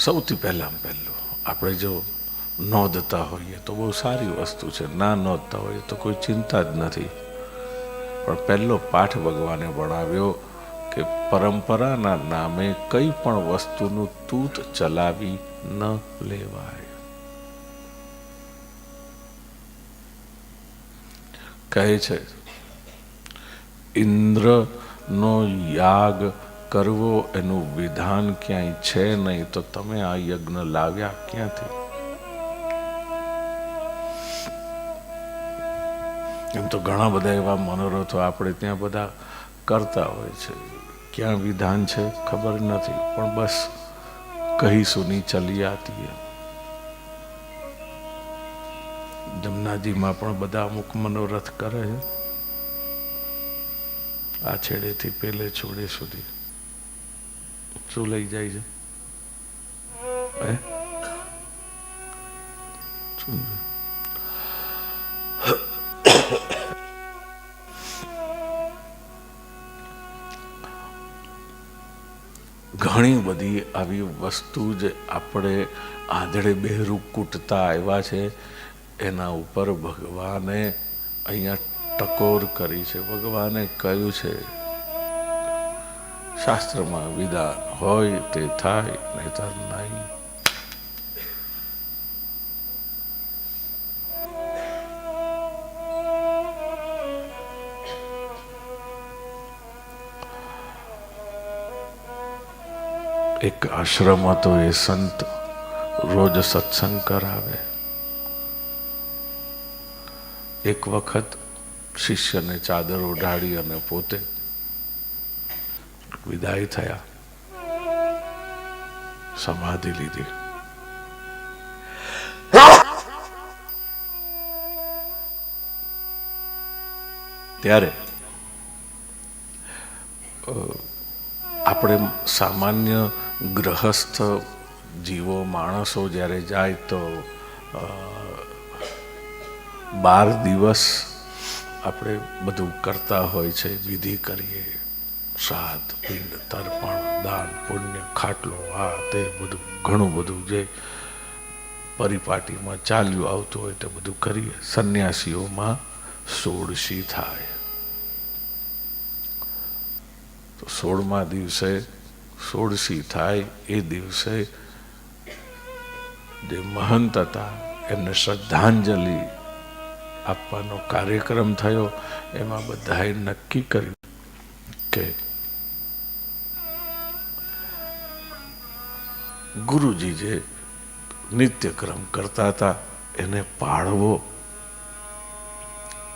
સૌથી પહેલાં પહેલું, આપણે જો નોંધતા હોઈએ તો બહુ સારી વસ્તુ છે. ના નોંધતા હોઈએ તો કોઈ ચિંતા જ નથી. પણ પહેલો પાઠ ભગવાને ભણાવ્યો કે પરંપરાના નામે કંઈ પણ વસ્તુનું તૂત ચલાવી ન લેવાય. કહે છે, ઇન્દ્રનો યાગ કરવો એનું વિધાન ક્યાંય છે નહીં, તો તમે આ યજ્ઞ લાવ્યા ક્યાંથી? એમ તો ઘણા બધા એવા મનોરથો આપણે ત્યાં બધા કરતા હોય છે. ક્યાં વિધાન છે ખબર નથી, પણ બસ કહી સુની ચલી આતી જમનાજીમાં પણ બધા અમુક મનોરથ કરે છે. આ છેડેથી પેલે છોડે સુધી. શું લઈ જાય છે? ઘણી બધી આવી વસ્તુ જે આપણે આંધળે બેરું કૂટતા આવ્યા છે, એના ઉપર ભગવાને અહીંયા ટકોર કરી છે. ભગવાને કહ્યું છે શાસ્ત્રમાં વિધાન હોય તે થાય, નહીતર નહીં. એક આશ્રમ હતો એ સંત રોજ સત્સંગ કરાવે. એક વખત શિષ્યને ચાદર ઓઢાડી અને પોતે વિદાય થયા. સમાધિ લીધી. ત્યારે આપણે સામાન્ય ગ્રહસ્થ જીવો, માણસો જ્યારે જાય તો બાર દિવસ આપણે બધું કરતા હોય છે, વિધિ કરીએ. શ્રાદ્ધ પિંડ તર્પણ, દાન, પુણ્ય, ખાટલો, આ તે બધું, ઘણું બધું જે પરિપાટીમાં ચાલ્યું આવતું હોય તે બધું કરીએ. સંન્યાસીઓમાં સોળસી થાય. તો સોળમા દિવસે સોળસી થાય, એ દિવસે જે મહંત હતા, એમને શ્રદ્ધાંજલિ આપવાનો કાર્યક્રમ થયો. એમાં બધાએ નક્કી કર્યું કે ગુરુજી જે નિત્યક્રમ કરતા હતા, એને પાળવો,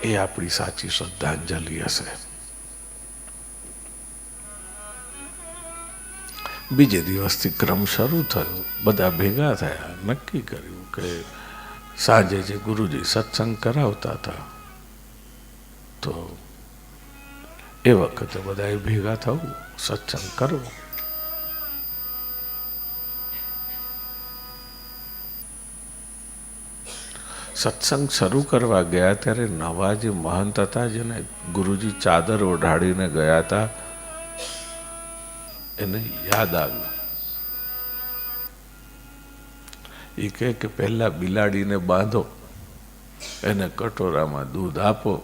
એ આપણી સાચી શ્રદ્ધાંજલિ હશે. બીજે દિવસથી ક્રમ શરૂ થયો. બધા ભેગા થયા. નક્કી કર્યું કે સાંજે જે ગુરુજી સત્સંગ કરાવતા હતા, તો એ વખતે બધાએ ભેગા થવું, સત્સંગ કરવો. સત્સંગ શરૂ કરવા ગયા ત્યારે નવા જે મહંત હતા, જેને ગુરુજી ચાદર ઓઢાડીને ગયા હતા, એને યાદ આવ્યું. એ કહે કે પહેલા બિલાડીને બાંધો, એને કટોરામાં દૂધ આપો,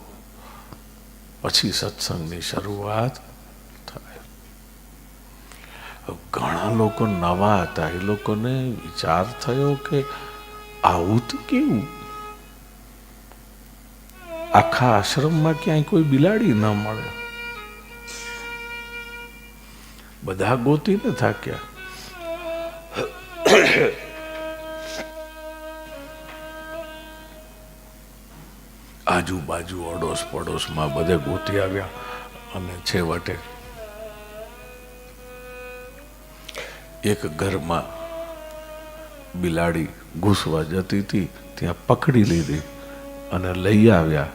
પછી સત્સંગની શરૂઆત થાય. ઘણા લોકો નવા હતા, એ લોકોને વિચાર થયો કે આવું તો કેવું? આખા આશ્રમમાં ક્યાંય કોઈ બિલાડી ન મળે. બધા ગોતીને થાક્યા. આજુબાજુ અડોશ પડોશમાં બધે ગોતી આવ્યા અને છેવટે એક ઘરમાં બિલાડી ઘૂસવા જતી હતી, ત્યાં પકડી લીધી અને લઈ આવ્યા.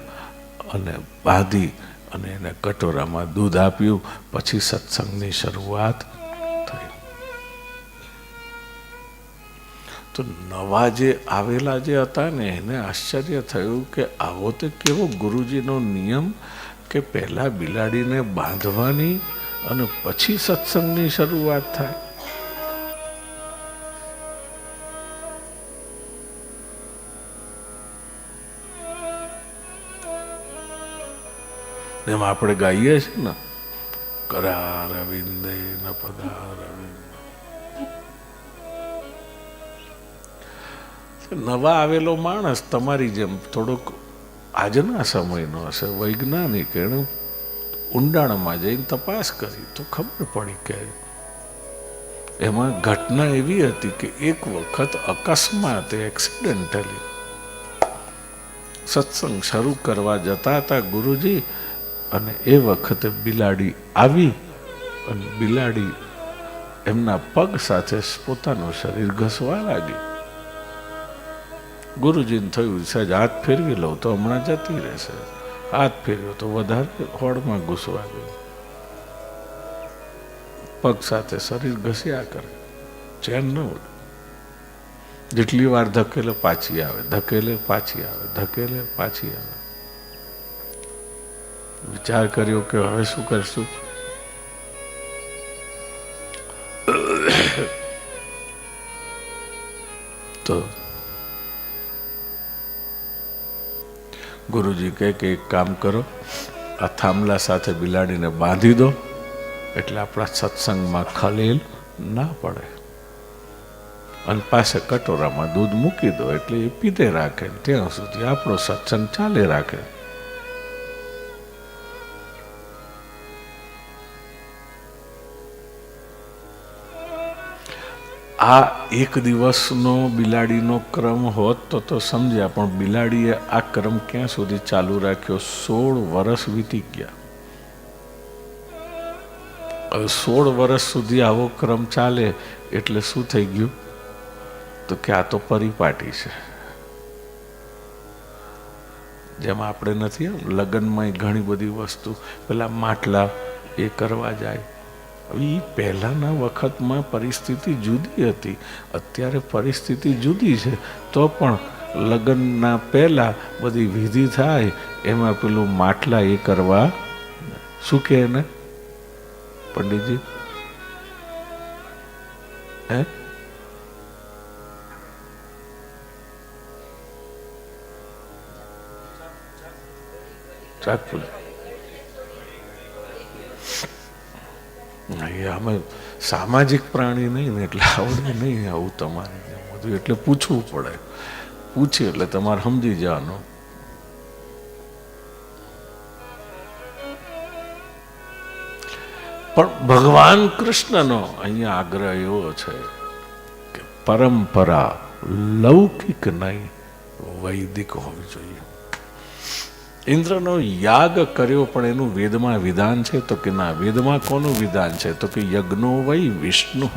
અને બાંધી અને એને કટોરામાં દૂધ આપ્યું, પછી સત્સંગની શરૂઆત થઈ. તો નવા જે આવેલા જે હતા ને, એને આશ્ચર્ય થયું કે આવો તે કેવો ગુરુજીનો નિયમ કે પહેલાં બિલાડીને બાંધવાની અને પછી સત્સંગની શરૂઆત થાય. એમ આપણે ગાઈએ છીએ ને કરા રવિંદે ન પદા રવિંદ નવા આવેલો માણસ તમારી જેમ થોડોક આજના સમયનો હશે, વૈજ્ઞાનિક એણે ઊંડાણમાં જઈને તપાસ કરી તો ખબર પડી કે એમાં ઘટના એવી હતી કે એક વખત અકસ્માત, એક્સિડન્ટલી, સત્સંગ શરૂ કરવા જતા હતા ગુરુજી અને એ વખતે બિલાડી આવી અને બિલાડી એમના પગ સાથે પોતાનું શરીર ઘસવા લાગી. ગુરુજીને થયું સહેજ હાથ ફેરવી લઉં તો હમણાં જતી રહેશે. હાથ ફેરવ્યો તો વધારે હોડમાં ઘૂસવા ગયું. પગ સાથે શરીર ઘસ્યા કરે. ચેન ન ઉડે. જેટલી વાર ધકેલે પાછી આવે, ધકેલે પાછી આવે, ધકેલે પાછી આવે. વિચાર કર્યો કે હવે શું કરશું? તો ગુરુજી કહે કે એક કામ કરો, આ થાંભલા સાથે બિલાડીને બાંધી દો, એટલે આપણા સત્સંગમાં ખલેલ ના પડે. અને પાસે કટોરામાં દૂધ મૂકી દો, એટલે એ પીતે રાખે ત્યાં સુધી આપણો સત્સંગ ચાલે રાખે. આ એક દિવસનો બિલાડીનો ક્રમ હોત તો તો સમજ્યા, પણ બિલાડીએ આ ક્રમ ક્યાં સુધી ચાલુ રાખ્યો? સોળ વર્ષ વીતી ગયા. હવે સોળ વર્ષ સુધી આવો ક્રમ ચાલે એટલે શું થઈ ગયું? તો કે આ તો પરિપાટી છે. જેમ આપણે નથી લગ્નમાં ઘણી બધી વસ્તુ, પેલા માટલા એ કરવા જાય એ પહેલાંના વખતમાં પરિસ્થિતિ જુદી હતી. અત્યારે પરિસ્થિતિ જુદી છે. તો પણ લગ્નના પહેલાં બધી વિધિ થાય, એમાં પેલું માટલા એ કરવા શું કે એને? પંડિતજી? હે? ચાકુ અમે સામાજિક પ્રાણી નહીં ને, એટલે આવડે નહીં આવું તમારે. બધું એટલે પૂછવું પડે. પૂછીએ એટલે તમારે સમજી જવાનું. પણ ભગવાન કૃષ્ણનો અહીંયા આગ્રહ એવો છે કે પરંપરા લૌકિક નહીં, વૈદિક હોવી જોઈએ. ઇન્દ્રનો યાગ કર્યો પણ એનું વેદમાં વિધાન છે તો કે ના, વેદમાં કોનું વિધાન છે? તો કે યજ્ઞો વય વિષ્ણુ.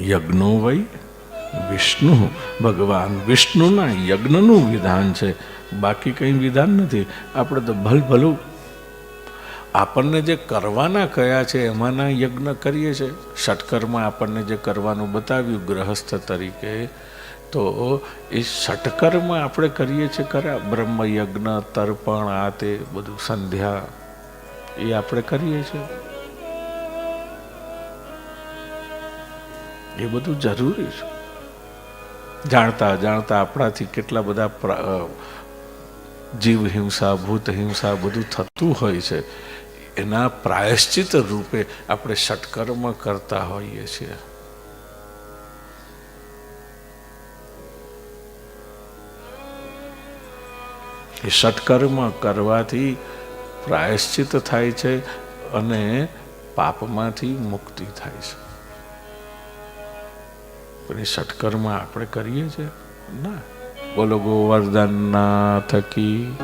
યજ્ઞો વય વિષ્ણુ. ભગવાન વિષ્ણુના યજ્ઞનું વિધાન છે. બાકી કંઈ વિધાન નથી. આપણે તો ભલ ભલું આપણને જે કરવાના કયા છે એમાંના યજ્ઞ કરીએ છીએ. ષટકરમાં આપણને જે કરવાનું બતાવ્યું, ગ્રહસ્થ તરીકે તો એ ષટકર્મ આપણે કરીએ છીએ ખરા? બ્રહ્મ યજ્ઞ તર્પણ, આ તે બધું સંધ્યા, એ આપણે કરીએ છીએ. એ બધું જરૂરી છે. જાણતા જાણતા આપણાથી કેટલા બધા જીવ હિંસા, ભૂત હિંસા બધું થતું હોય છે. એના પ્રાયશ્ચિત રૂપે આપણે ષટકર્મ કરતા હોઈએ છીએ. એ સત્કર્મ કરવાથી પ્રાયશ્ચિત થાય છે અને પાપમાંથી મુક્તિ થાય છે. પણ એ સત્કર્મ આપણે કરીએ છીએ? ના. બોલો ગોવર્ધન થકી